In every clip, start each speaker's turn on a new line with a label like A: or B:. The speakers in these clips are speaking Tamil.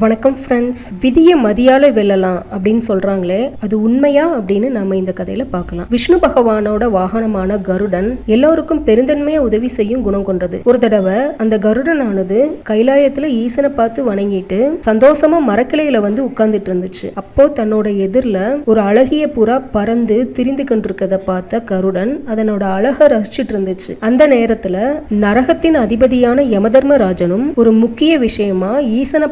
A: வணக்கம் ஃப்ரெண்ட்ஸ் விதியை மதியால வெல்லலாம் அப்படின்னு சொல்றாங்களே அது உண்மையா அப்படின்னு நம்ம இந்த கதையில பார்க்கலாம். விஷ்ணு பகவானோட வாகனமான கருடன் எல்லோருக்கும் பெருந்தன்மையா உதவி செய்யும் குணம் கொண்டது. ஒரு தடவை அந்த கருடனானது கைலாயத்துல ஈசனை பார்த்து வணங்கிட்டு சந்தோஷமா மரக்கிளையில வந்து உட்கார்ந்துட்டு இருந்துச்சு. அப்போ தன்னோட எதிரில் ஒரு அழகிய புறா பறந்து திரிந்து கொண்டிருக்கத பார்த்த கருடன் அதனோட அழகை ரசிச்சிட்டு இருந்துச்சு. அந்த நேரத்துல நரகத்தின் அதிபதியான யமதர்மராஜனும் ஒரு முக்கிய விஷயமா ஈசனை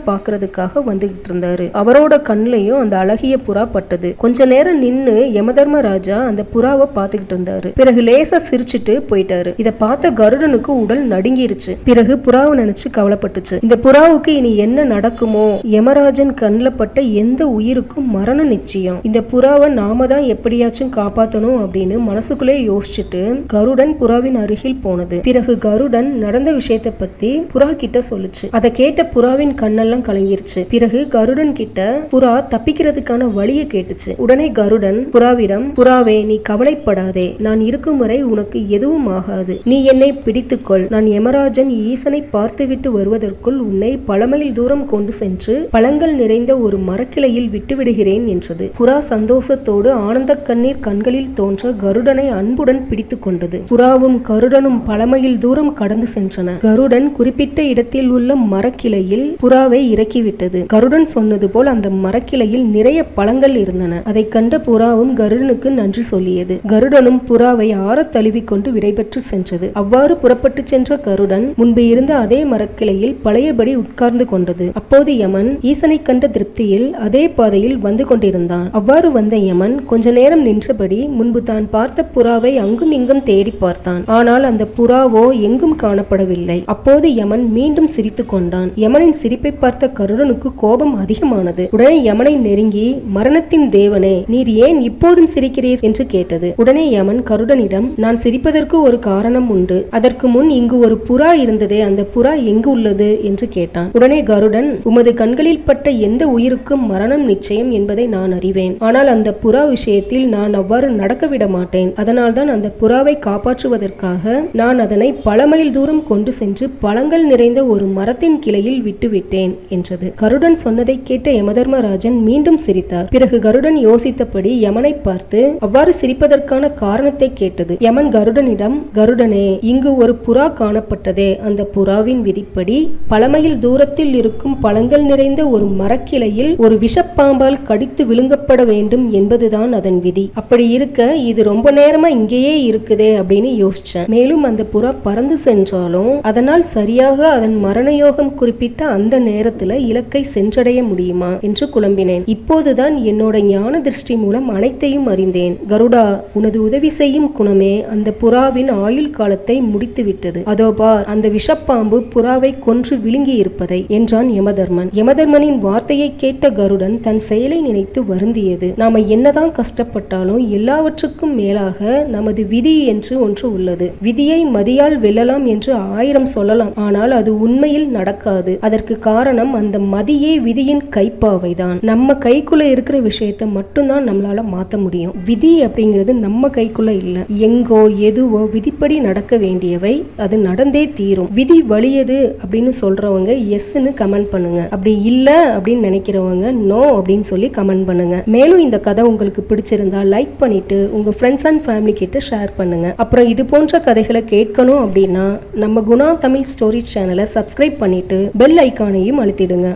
A: பார்க்கறதுக்காக வந்துகிட்டு இருந்தாரு. அவரோட கண்ணுலயும் அந்த அழகிய புறா பட்டது. கொஞ்ச நேரம் நின்னு யமதர்மராஜா அந்த புறாவை பார்த்துக்கிட்டு இருந்தாரு. பிறகு லேசா சிரிச்சுட்டு போயிட்டாரு. இத பார்த்த கருடனுக்கு உடல் நடுங்கிருச்சு. பிறகு புறாவை நினைச்சு கவலைப்பட்டுச்சு. இந்த புறாவுக்கு இனி என்ன நடக்குமோ? யமராஜன் கண்ணில் பட்ட எந்த உயிருக்கும் மரணம் நிச்சயம். இந்த புறாவை நாம தான் எப்படியாச்சும் காப்பாத்தணும் அப்படின்னு மனசுக்குள்ளே யோசிச்சுட்டு கருடன் புறாவின் அருகில் போனது. பிறகு கருடன் நடந்த விஷயத்தை பத்தி புறா கிட்ட சொல்லுச்சு. அதை கேட்ட புறாவின் கண்ணெல்லாம் கலங்கிருச்சு. பிறகு கருடன் கிட்ட புறா தப்பிக்கிறதுக்கான வழியை கேட்டுச்சு. உடனே கருடன் புறாவிடம் புறாவே நீ கவலைப்படாதே. நான் இருக்கும் வரை உனக்கு எதுவும் ஆகாது. நீ என்னை பிடித்துக்கொள். நான் யமராஜன் ஈசனை பார்த்துவிட்டு வருவதற்குள் உன்னை பல மைல் தூரம் கொண்டு சென்று பழங்கள் நிறைந்த ஒரு மரக்கிளையில் விட்டுவிடுகிறேன் என்றது. புறா சந்தோஷத்தோடு ஆனந்த கண்ணீர் கண்களில் தோன்ற கருடனை அன்புடன் பிடித்து கொண்டது. புறாவும் கருடனும் பல மைல் தூரம் கடந்து சென்றன. கருடன் குறிப்பிட்ட இடத்தில் உள்ள மரக்கிளையில் புறாவை இறக்கிவிட்டு விட்டது. கருடன் சொன்னது போல் அந்த மரக்கிளையில் நிறைய பழங்கள் இருந்தன. அதை கண்ட புறாவும் கருடனுக்கு நன்றி சொல்லியது. கருடனும் புறாவை ஆற தழுவிக்கொண்டு விடைபெற்று சென்றது. அவ்வாறு புறப்பட்டு சென்ற கருடன் முன்பு இருந்த அதே மரக்கிளையில் பழையபடி உட்கார்ந்து கொண்டது. அப்போது யமன் ஈசனை கண்ட திருப்தியில் அதே பாதையில் வந்து கொண்டிருந்தான். அவ்வாறு வந்த யமன் கொஞ்ச நேரம் நின்றபடி முன்பு தான் பார்த்த புறாவை அங்கும் இங்கும் தேடி பார்த்தான். ஆனால் அந்த புறாவோ எங்கும் காணப்படவில்லை. அப்போது யமன் மீண்டும் சிரித்துக் கொண்டான். யமனின் சிரிப்பை பார்த்த கருடன் கருடனுக்கு கோபம் அதிகமானது. உடனே யமனை நெருங்கி மரணத்தின் தேவனே நீர் ஏன் இப்போதும் சிரிக்கிறீர்? என்று கேட்டது. உடனே யமன் கருடனிடம் நான் சிரிப்பதற்கு ஒரு காரணம் உண்டு. அதற்கு முன் இங்கு ஒரு புறா இருந்ததே அந்த புறா எங்கு உள்ளது? என்று கேட்டான். உடனே கருடன் உமது கண்களில் பட்ட எந்த உயிருக்கும் மரணம் நிச்சயம் என்பதை நான் அறிவேன். ஆனால் அந்த புறா விஷயத்தில் நான் அவ்வாறு நடக்க விட மாட்டேன் அதனால்தான் அந்த புறாவை காப்பாற்றுவதற்காக நான் அதனை பல மைல் தூரம் கொண்டு சென்று பழங்கள் நிறைந்த ஒரு மரத்தின் கிளையில் விட்டுவிட்டேன் என்றது. கருடன் சொன்னதை கேட்ட யமதர்மராஜன் மீண்டும் சிரித்தார். பிறகு கருடன் யோசித்தபடி யமனை பார்த்து அவ்வாறு சிரிப்பதற்கான காரணத்தை கேட்டது. யமன் கருடனிடம் கருடனே இங்கு ஒரு புறா காணப்பட்டதே. அந்த புறாவின் விதிப்படி பழமையில் தூரத்தில் இருக்கும் பழங்கள் நிறைந்த ஒரு மரக்கிளையில் ஒரு விஷப்பாம்பால் கடித்து விழுங்கப்பட வேண்டும் என்பதுதான் அதன் விதி. அப்படி இருக்க இது ரொம்ப நேரமா இங்கேயே இருக்குதே அப்படின்னு யோசிச்சேன். மேலும் அந்த புறா பறந்து சென்றாலும் அதனால் சரியாக அதன் மரண யோகம் குறிப்பிட்ட அந்த நேரத்துல இலக்கை சென்றடைய முடியுமா என்று குழம்பினேன். இப்போதுதான் என்னோட ஞான திருஷ்டி மூலம் அனைத்தையும் அறிந்தேன். கருடா உனது உதவி செய்யும் குணமே அந்த புறாவின் ஆயுள் காலத்தை முடித்துவிட்டது. அதோ பார் அந்த விஷப்பாம்பு புறாவை கொன்று விழுங்கி இருப்பதை என்றான் யமதர்மன். யமதர்மனின் வார்த்தையை கேட்ட கருடன் தன் செயலை நினைத்து வருந்தியது. நாம என்னதான் கஷ்டப்பட்டாலும் எல்லாவற்றுக்கும் மேலாக நமது விதி என்று ஒன்று உள்ளது. விதியை மதியால் வெல்லலாம் என்று ஆயிரம் சொல்லலாம். ஆனால் அது உண்மையில் நடக்காது. அதற்கு காரணம் அந்த மதியே விதியின் கைப்பாவைதான். நம்ம கைக்குள்ள இருக்கிற விஷயத்த மட்டும்தான் நம்மளால மாற்ற முடியும். விதி அப்படிங்கிறது நம்ம கைக்குள்ள இல்ல. எங்கோ எதுவோ விதிப்படி நடக்க வேண்டியவை அது நடந்தே தீரும். விதி வலியது அப்படின்னு சொல்றவங்க எஸ்ன்னு கமெண்ட் பண்ணுங்க. அப்படி இல்ல அப்படின்னு நினைக்கிறவங்க நோ அப்படின்னு சொல்லி கமெண்ட் பண்ணுங்க. மேலும் இந்த கதை உங்களுக்கு பிடிச்சிருந்தா லைக் பண்ணிட்டு உங்க ஃப்ரெண்ட்ஸ் அண்ட் ஃபேமிலி கிட்ட ஷேர் பண்ணுங்க. அப்புறம் இது போன்ற கதைகளை கேட்கணும் அப்படின்னா நம்ம குணா தமிழ் ஸ்டோரி சேனலை சப்ஸ்கிரைப் பண்ணிட்டு பெல் ஐக்கானையும் அழுத்திடுங்க.